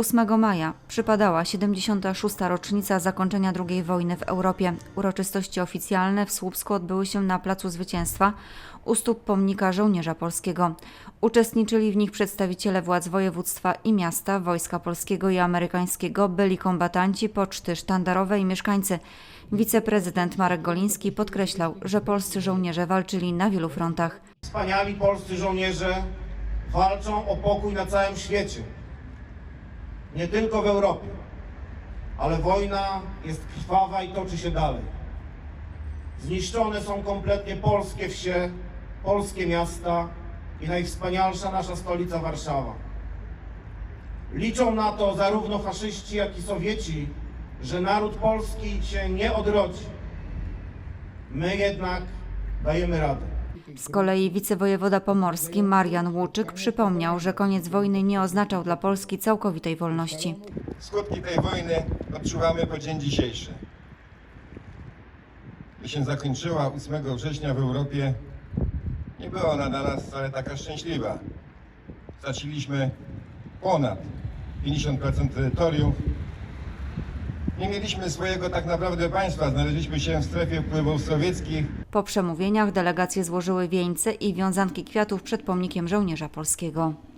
8 maja przypadała 76. rocznica zakończenia II wojny w Europie. Uroczystości oficjalne w Słupsku odbyły się na Placu Zwycięstwa u stóp pomnika żołnierza polskiego. Uczestniczyli w nich przedstawiciele władz województwa i miasta, Wojska Polskiego i Amerykańskiego, byli kombatanci, poczty sztandarowe i mieszkańcy. Wiceprezydent Marek Goliński podkreślał, że polscy żołnierze walczyli na wielu frontach. Wspaniali polscy żołnierze walczą o pokój na całym świecie. Nie tylko w Europie. Ale wojna jest krwawa i toczy się dalej. Zniszczone są kompletnie polskie wsie, polskie miasta i najwspanialsza nasza stolica Warszawa. Liczą na to zarówno faszyści, jak i Sowieci, że naród polski się nie odrodzi. My jednak dajemy radę. Z kolei wicewojewoda pomorski Marian Łuczyk przypomniał, że koniec wojny nie oznaczał dla Polski całkowitej wolności. Skutki tej wojny odczuwamy po dzień dzisiejszy. Gdy się zakończyła 8 września w Europie, nie była ona dla nas wcale taka szczęśliwa. Straciliśmy ponad 50% terytorium. Nie mieliśmy swojego tak naprawdę państwa, znaleźliśmy się w strefie wpływów sowieckich. Po przemówieniach delegacje złożyły wieńce i wiązanki kwiatów przed pomnikiem żołnierza polskiego.